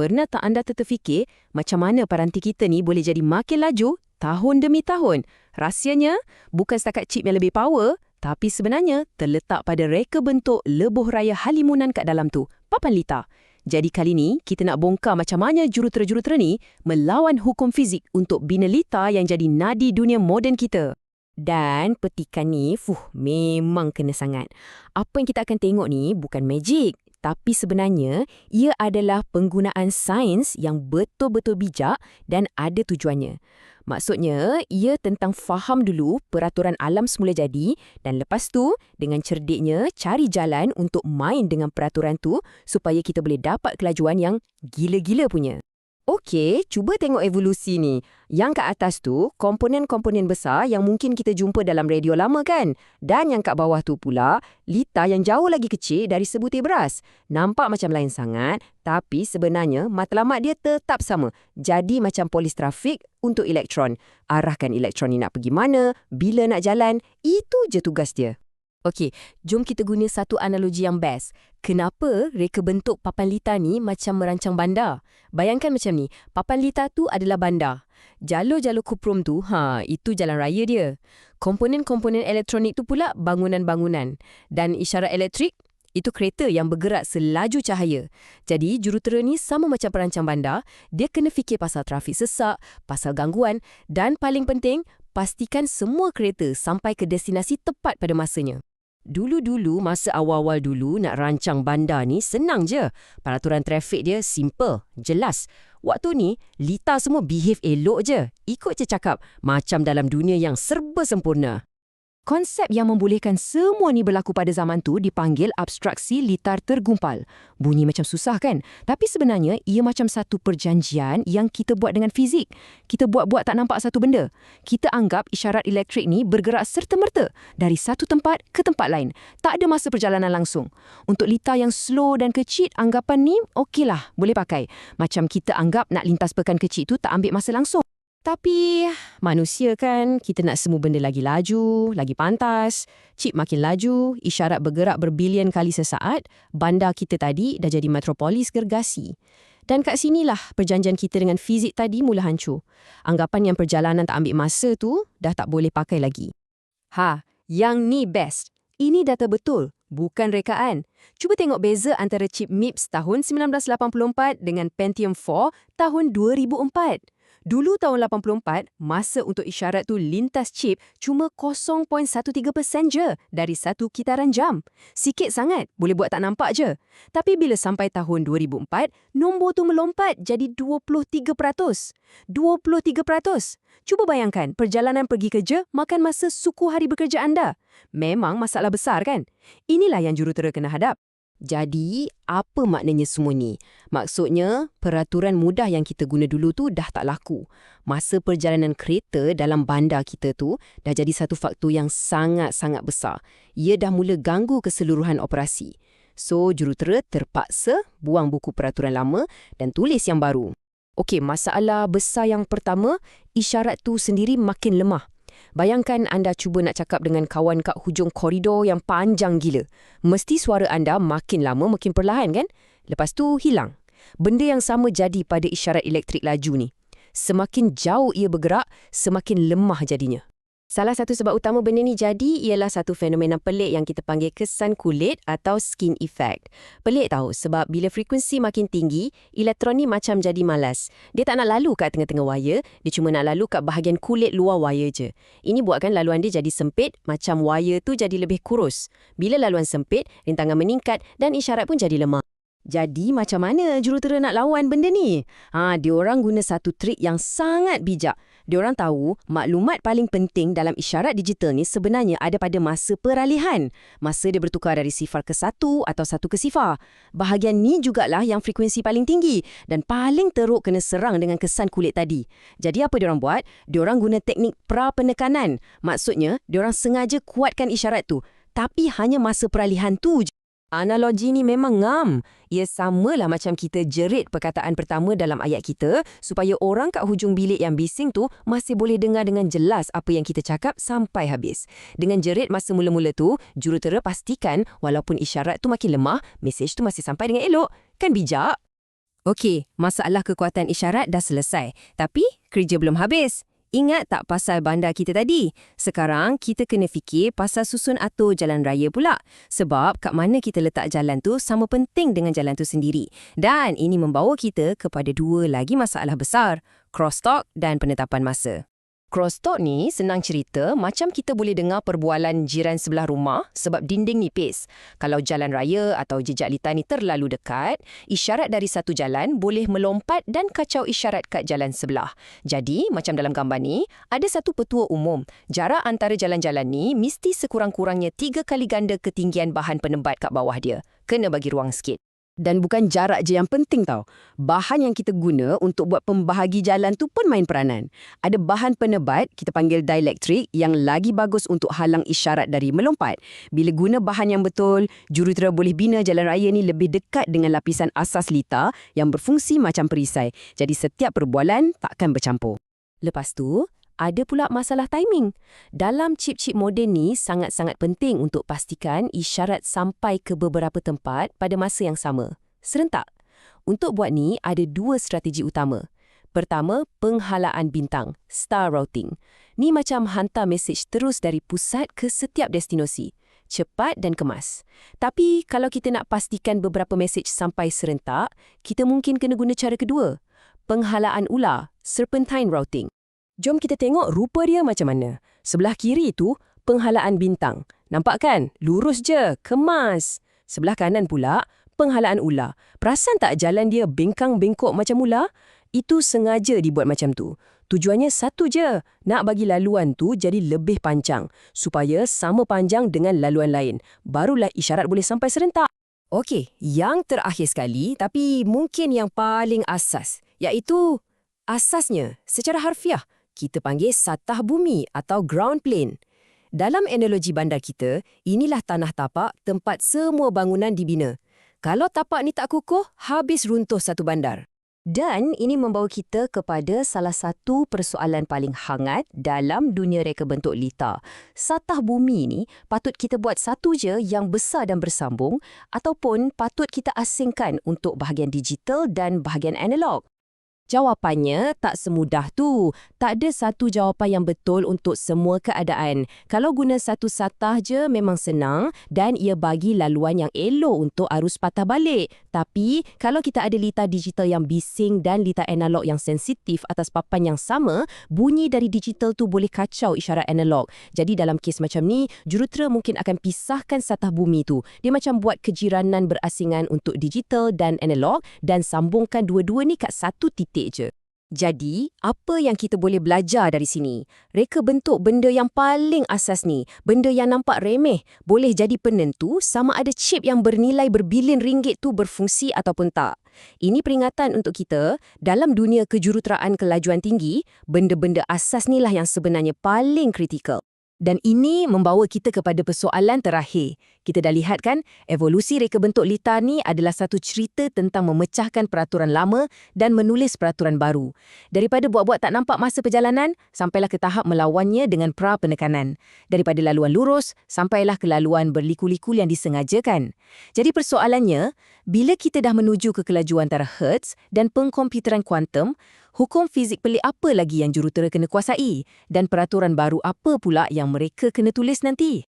Pernah tak anda terfikir macam mana paranti kita ni boleh jadi makin laju tahun demi tahun? Rahsianya bukan setakat chip yang lebih power, tapi sebenarnya terletak pada reka bentuk lebuh raya halimunan kat dalam tu, papan lita. Jadi kali ni, kita nak bongkar macam mana jurutera-jurutera ni melawan hukum fizik untuk bina lita yang jadi nadi dunia moden kita. Dan petikan ni, fuh, memang kena sangat. Apa yang kita akan tengok ni bukan magic, tapi sebenarnya ia adalah penggunaan sains yang betul-betul bijak dan ada tujuannya. Maksudnya, ia tentang faham dulu peraturan alam semula jadi dan lepas tu, dengan cerdiknya cari jalan untuk main dengan peraturan tu supaya kita boleh dapat kelajuan yang gila-gila punya. Okey, cuba tengok evolusi ni. Yang kat atas tu, komponen-komponen besar yang mungkin kita jumpa dalam radio lama kan? Dan yang kat bawah tu pula, lita yang jauh lagi kecil dari sebutir beras. Nampak macam lain sangat, tapi sebenarnya matlamat dia tetap sama. Jadi macam polis trafik untuk elektron. Arahkan elektron ni nak pergi mana, bila nak jalan, itu je tugas dia. Okey, jom kita guna satu analogi yang best. Kenapa reka bentuk papan lita ni macam merancang bandar? Bayangkan macam ni, papan lita tu adalah bandar. Jalur-jalur kuprum tu, ha, itu jalan raya dia. Komponen-komponen elektronik tu pula bangunan-bangunan. Dan isyarat elektrik, itu kereta yang bergerak selaju cahaya. Jadi, jurutera ni sama macam perancang bandar, dia kena fikir pasal trafik sesak, pasal gangguan dan paling penting, pastikan semua kereta sampai ke destinasi tepat pada masanya. Dulu-dulu, masa awal-awal dulu nak rancang bandar ni senang je. Peraturan trafik dia simple, jelas. Waktu ni, Lita semua behave elok je. Ikut je cakap, macam dalam dunia yang serba sempurna. Konsep yang membolehkan semua ni berlaku pada zaman tu dipanggil abstraksi litar tergumpal. Bunyi macam susah kan? Tapi sebenarnya ia macam satu perjanjian yang kita buat dengan fizik. Kita buat-buat tak nampak satu benda. Kita anggap isyarat elektrik ni bergerak serta-merta dari satu tempat ke tempat lain. Tak ada masa perjalanan langsung. Untuk litar yang slow dan kecil, anggapan ni okeylah, boleh pakai. Macam kita anggap nak lintas pekan kecil tu tak ambil masa langsung. Tapi manusia kan, kita nak semua benda lagi laju, lagi pantas, chip makin laju, isyarat bergerak berbilion kali sesaat, bandar kita tadi dah jadi metropolis gergasi. Dan kat sinilah perjanjian kita dengan fizik tadi mula hancur. Anggapan yang perjalanan tak ambil masa tu dah tak boleh pakai lagi. Ha, yang ni best. Ini data betul, bukan rekaan. Cuba tengok beza antara chip MIPS tahun 1984 dengan Pentium 4 tahun 2004. Dulu tahun 84, masa untuk isyarat tu lintas chip cuma 0.13% je dari satu kitaran jam. Sikit sangat, boleh buat tak nampak je. Tapi bila sampai tahun 2004, nombor tu melompat jadi 23%. 23%. Cuba bayangkan, perjalanan pergi kerja makan masa suku hari bekerja anda. Memang masalah besar kan? Inilah yang jurutera kena hadap. Jadi, apa maknanya semua ni? Maksudnya, peraturan mudah yang kita guna dulu tu dah tak laku. Masa perjalanan kereta dalam bandar kita tu dah jadi satu faktor yang sangat-sangat besar. Ia dah mula ganggu keseluruhan operasi. So, jurutera terpaksa buang buku peraturan lama dan tulis yang baru. Okey, masalah besar yang pertama, isyarat tu sendiri makin lemah. Bayangkan anda cuba nak cakap dengan kawan kat hujung koridor yang panjang gila. Mesti suara anda makin lama makin perlahan kan? Lepas tu hilang. Benda yang sama jadi pada isyarat elektrik laju ni. Semakin jauh ia bergerak, semakin lemah jadinya. Salah satu sebab utama benda ni jadi ialah satu fenomena pelik yang kita panggil kesan kulit atau skin effect. Pelik tahu sebab bila frekuensi makin tinggi, elektron ni macam jadi malas. Dia tak nak lalu kat tengah-tengah wire, dia cuma nak lalu kat bahagian kulit luar wire je. Ini buatkan laluan dia jadi sempit, macam wire tu jadi lebih kurus. Bila laluan sempit, rintangan meningkat dan isyarat pun jadi lemah. Jadi macam mana jurutera nak lawan benda ni? Ha, diorang guna satu trik yang sangat bijak diorang tahu maklumat paling penting dalam isyarat digital ni sebenarnya ada pada masa peralihan. Masa dia bertukar dari sifar ke satu atau satu ke sifar. Bahagian ni jugalah yang frekuensi paling tinggi dan paling teruk kena serang dengan kesan kulit tadi. Jadi apa diorang buat? Diorang guna teknik pra-penekanan. Maksudnya, diorang sengaja kuatkan isyarat tu. Tapi hanya masa peralihan tu je. Analogi ni memang ngam. Ia samalah macam kita jerit perkataan pertama dalam ayat kita supaya orang kat hujung bilik yang bising tu masih boleh dengar dengan jelas apa yang kita cakap sampai habis. Dengan jerit masa mula-mula tu, jurutera pastikan walaupun isyarat tu makin lemah, mesej tu masih sampai dengan elok. Kan bijak? Okey, masalah kekuatan isyarat dah selesai. Tapi, kerja belum habis. Ingat tak pasal bandar kita tadi? Sekarang, kita kena fikir pasal susun atur jalan raya pula. Sebab kat mana kita letak jalan tu sama penting dengan jalan tu sendiri. Dan ini membawa kita kepada dua lagi masalah besar. Crosstalk dan penetapan masa. Crosstalk ni senang cerita macam kita boleh dengar perbualan jiran sebelah rumah sebab dinding nipis. Kalau jalan raya atau jejak litar ni terlalu dekat, isyarat dari satu jalan boleh melompat dan kacau isyarat kat jalan sebelah. Jadi, macam dalam gambar ni, ada satu petua umum. Jarak antara jalan-jalan ni mesti sekurang-kurangnya tiga kali ganda ketinggian bahan penebat kat bawah dia. Kena bagi ruang sikit. Dan bukan jarak je yang penting tau. Bahan yang kita guna untuk buat pembahagi jalan tu pun main peranan. Ada bahan penebat, kita panggil dielektrik, yang lagi bagus untuk halang isyarat dari melompat. Bila guna bahan yang betul, jurutera boleh bina jalan raya ni lebih dekat dengan lapisan asas litar yang berfungsi macam perisai. Jadi setiap perbualan takkan bercampur. Lepas tu, ada pula masalah timing. Dalam chip-chip moden ni sangat-sangat penting untuk pastikan isyarat sampai ke beberapa tempat pada masa yang sama. Serentak. Untuk buat ni ada dua strategi utama. Pertama, penghalaan bintang, star routing. Ni macam hantar mesej terus dari pusat ke setiap destinasi. Cepat dan kemas. Tapi kalau kita nak pastikan beberapa mesej sampai serentak, kita mungkin kena guna cara kedua. Penghalaan ular, serpentine routing. Jom kita tengok rupa dia macam mana. Sebelah kiri itu penghalaan bintang. Nampak kan? Lurus je, kemas. Sebelah kanan pula, penghalaan ular. Perasan tak jalan dia bengkang-bengkok macam ular? Itu sengaja dibuat macam tu. Tujuannya satu je, nak bagi laluan tu jadi lebih panjang. Supaya sama panjang dengan laluan lain. Barulah isyarat boleh sampai serentak. Okey, yang terakhir sekali tapi mungkin yang paling asas. Iaitu asasnya secara harfiah kita panggil satah bumi atau ground plane. Dalam analogi bandar kita, inilah tanah tapak tempat semua bangunan dibina. Kalau tapak ni tak kukuh, habis runtuh satu bandar. Dan ini membawa kita kepada salah satu persoalan paling hangat dalam dunia reka bentuk litar. Satah bumi ni patut kita buat satu je yang besar dan bersambung ataupun patut kita asingkan untuk bahagian digital dan bahagian analog. Jawapannya tak semudah tu. Tak ada satu jawapan yang betul untuk semua keadaan. Kalau guna satu satah je memang senang dan ia bagi laluan yang elok untuk arus patah balik. Tapi kalau kita ada litar digital yang bising dan litar analog yang sensitif atas papan yang sama, bunyi dari digital tu boleh kacau isyarat analog. Jadi dalam kes macam ni, jurutera mungkin akan pisahkan satah bumi tu. Dia macam buat kejiranan berasingan untuk digital dan analog dan sambungkan dua-dua ni kat satu titik titik je. Jadi, apa yang kita boleh belajar dari sini? Reka bentuk benda yang paling asas ni, benda yang nampak remeh, boleh jadi penentu sama ada chip yang bernilai berbilion ringgit tu berfungsi ataupun tak. Ini peringatan untuk kita, dalam dunia kejuruteraan kelajuan tinggi, benda-benda asas ni lah yang sebenarnya paling kritikal. Dan ini membawa kita kepada persoalan terakhir. Kita dah lihat kan, evolusi reka bentuk litar ni adalah satu cerita tentang memecahkan peraturan lama dan menulis peraturan baru. Daripada buat-buat tak nampak masa perjalanan, sampailah ke tahap melawannya dengan pra penekanan. Daripada laluan lurus, sampailah ke laluan berliku-liku yang disengajakan. Jadi persoalannya, bila kita dah menuju ke kelajuan antara Hertz dan pengkomputeran kuantum, hukum fizik pelik apa lagi yang jurutera kena kuasai dan peraturan baru apa pula yang mereka kena tulis nanti?